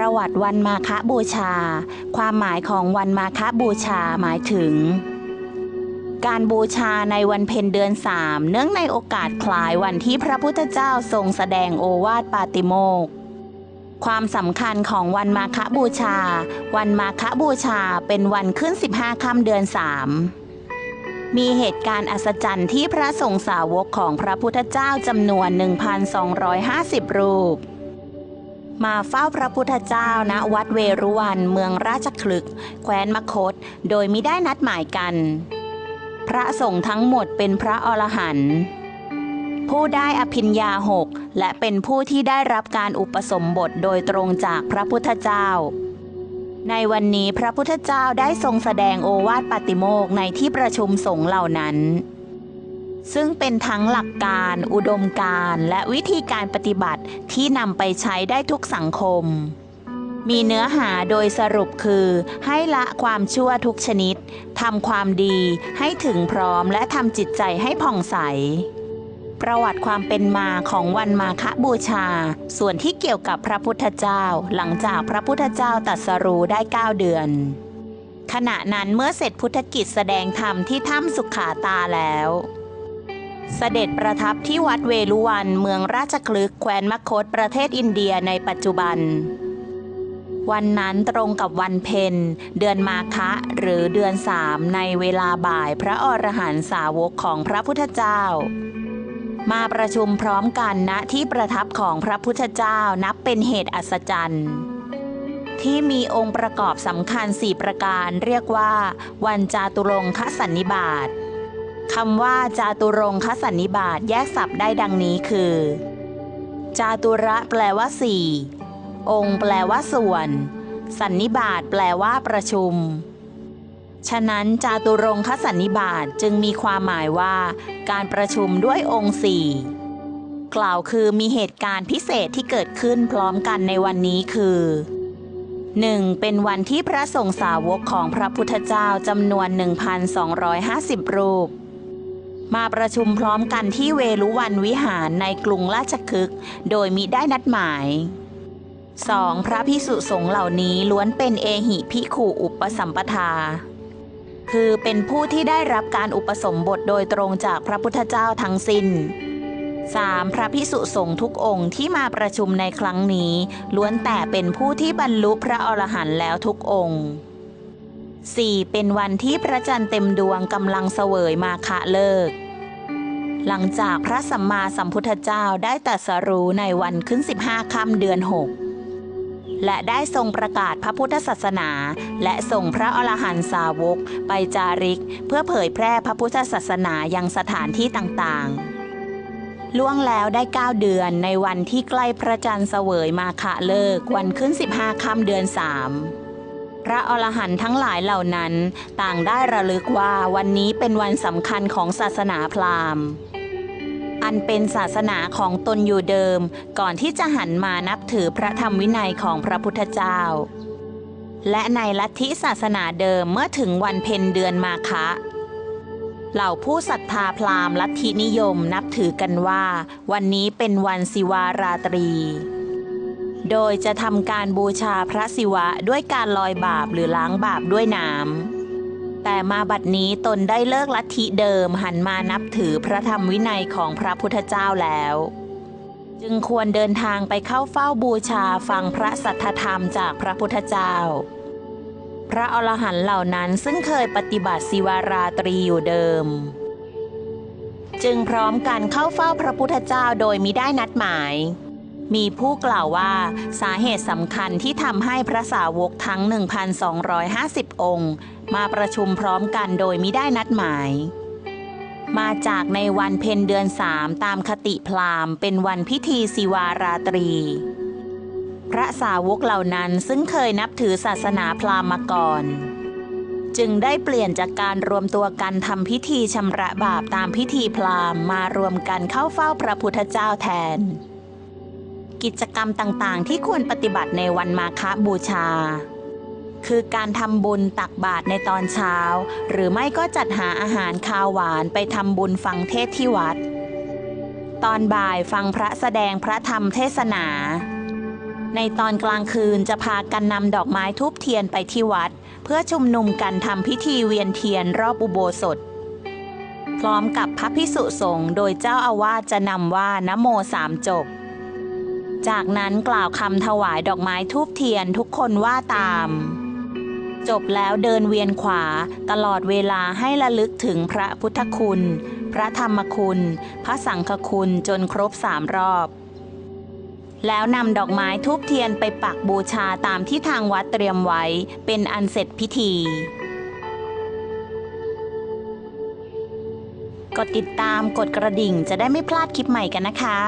ประวัติวันมาฆบูชา ความหมายของวันมาฆบูชาหมายถึง การบูชาในวันเพ็ญเดือนสามเนื่องในโอกาสคล้ายวันที่พระพุทธเจ้าทรงแสดงโอวาทปาติโมกความสำคัญของวันมาฆบูชา วันมาฆบูชาเป็นวันขึ้น 15ค่ำเดือนสามมีเหตุการณ์อัศจรรย์ที่พระสงฆ์สาวกของพระพุทธเจ้าจำนวน 1,250 รูป มาเฝ้าพระพุทธเจ้าณวัดเวรุวันเมืองราชคลึก แคว้นมคต โดยมิได้นัดหมายกัน พระสงฆ์ทั้งหมดเป็นพระอรหันต์ผู้ได้อภิญญาหกและเป็นผู้ที่ได้รับการอุปสมบทโดยตรงจากพระพุทธเจ้า ในวันนี้พระพุทธเจ้าได้ทรงแสดงโอวาทปาติโมกในที่ประชุมสงฆ์เหล่านั้น ซึ่งเป็นทั้งหลักการ อุดมการและวิธีการปฏิบัติที่นำไปใช้ได้ทุกสังคม มีเนื้อหาโดยสรุปคือ ให้ละความชั่วทุกชนิดทำความดีให้ถึงพร้อมและทำจิตใจให้ผ่องใส ประวัติความเป็นมาของวันมาฆบูชา ส่วนที่เกี่ยวกับพระพุทธเจ้า หลังจากพระพุทธเจ้าตรัสรู้ได้ 9 เดือนขณะนั้นเมื่อเสร็จพุทธกิจแสดงธรรมที่ถ้ำสุขาตาแล้ว เสด็จประทับที่วัดเวลุวันเมืองราชคลึกแคว้นมคตประเทศอินเดียในปัจจุบัน วันนั้นตรงกับวันเพ็ญเดือนมาคะหรือเดือนสามในเวลาบ่ายพระอรหันตสาวกของพระพุทธเจ้า มาประชุมพร้อมกันณที่ประทับของพระพุทธเจ้านับเป็นเหตุอัศจรรย์ที่มีองค์ประกอบสำคัญสี่ประการเรียกว่า วันจาตุรงคสันนิบาต คำว่าจาตุรงคสันนิบาตแยกศัพท์ได้ดังนี้คือ จาตุระแปลว่าสี่องค์แปลว่าส่วน สันนิบาตแปลว่าประชุม ฉะนั้นจาตุรงคสันนิบาตจึงมีความหมายว่า การประชุมด้วยองค์สี่กล่าวคือมีเหตุการณ์พิเศษที่เกิดขึ้นพร้อมกันในวันนี้คือ 1. เป็นวันที่พระสงฆ์สาวกของพระพุทธเจ้าจำนวน 1,250 รูป มาประชุมพร้อมกันที่เวลุวันวิหารในกรุงราชคฤห์โดยมิได้นัดหมาย 2. พระพิสุสงฆ์เหล่านี้ล้วนเป็นเอหิพิขูอุปสัมปทา คือเป็นผู้ที่ได้รับการอุปสมบทโดยตรงจากพระพุทธเจ้าทั้งสิ้น 3. พระพิสุสงฆ์ทุกองค์ที่มาประชุมในครั้งนี้ ล้วนแต่เป็นผู้ที่บรรลุพระอรหันต์แล้วทุกองค์ 4. เป็นวันที่พระจันทร์เต็มดวงกำลังเสวยมาคะเลิก หลังจากพระสัมมาสัมพุทธเจ้าได้ตรัสรู้ในวันขึ้น 15ค่ำเดือน 6 และได้ทรงประกาศพระพุทธศาสนา และส่งพระอรหันตสาวก ไปจาริก เพื่อเผยแพร่พระพุทธศาสนายังสถานที่ต่างๆ ล่วงแล้วได้ 9 เดือนในวันที่ใกล้พระจันทร์เสวยมาคะเลิก วันขึ้น 15ค่ำเดือน 3 พระอรหันต์ทั้งหลายเหล่านั้น ต่างได้ระลึกว่าวันนี้เป็นวันสำคัญของศาสนาพราหมณ์ อันเป็นศาสนาของตนอยู่เดิม ก่อนที่จะหันมานับถือพระธรรมวินัยของพระพุทธเจ้า และในลัทธิศาสนาเดิมเมื่อถึงวันเพ็ญเดือนมาคะเหล่าผู้ศรัทธาพราหมณ์ลัทธินิยมนับถือกันว่า วันนี้เป็นวันศิวาราตรี โดยจะทำการบูชาพระศิวะด้วยการลอยบาปหรือล้างบาปด้วยน้ำ แต่มาบัดนี้ตนได้เลิกลัทธิเดิมหันมานับถือพระธรรมวินัยของพระพุทธเจ้าแล้ว จึงควรเดินทางไปเข้าเฝ้าบูชาฟังพระสัทธรรมจากพระพุทธเจ้า พระอรหันต์เหล่านั้นซึ่งเคยปฏิบัติศิวาราตรีอยู่เดิม จึงพร้อมกันเข้าเฝ้าพระพุทธเจ้าโดยมิได้นัดหมาย มีผู้กล่าวว่าสาเหตุสำคัญที่ทำให้พระสาวกทั้ง 1,250 องค์ มาประชุมพร้อมกันโดยมิได้นัดหมาย มาจากในวันเพ็ญเดือนสามตามคติพราหมณ์ เป็นวันพิธีศิวาราตรี พระสาวกเหล่านั้นซึ่งเคยนับถือศาสนาพราหมณ์มาก่อนจึงได้เปลี่ยนจากการรวมตัวกันทำพิธีชำระบาปตามพิธีพราหมณ์มารวมกันเข้าเฝ้าพระพุทธเจ้าแทน กิจกรรมต่างๆ ที่ควรปฏิบัติในวันมาฆบูชา คือการทำบุญตักบาตรในตอนเช้า หรือไม่ก็จัดหาอาหารคาวหวานไปทำบุญฟังเทศที่วัด ตอนบ่ายฟังพระแสดงพระธรรมเทศนา ในในตอนกลางคืนจะพากันนำดอกไม้ทูบเทียนไปที่วัด เพื่อชุมนุมกันทำพิธีเวียนเทียนรอบอุโบสถพร้อมกับพระพิสุสงฆ์โดยเจ้าอาวาสจะนำว่านโมสามจบ จากนั้นกล่าวคำถวายดอกไม้ทูบเทียนทุกคนว่าตาม จบแล้วเดินเวียนขวาตลอดเวลาให้ระลึกถึงพระพุทธคุณ พระธรรมคุณ พระสังฆคุณจนครบสามรอบ แล้วนำดอกไม้ทูบเทียนไปปักบูชาตามที่ทางวัดเตรียมไว้ เป็นอันเสร็จพิธีกดติดตามกดกระดิ่งจะได้ไม่พลาดคลิปใหม่กันนะคะ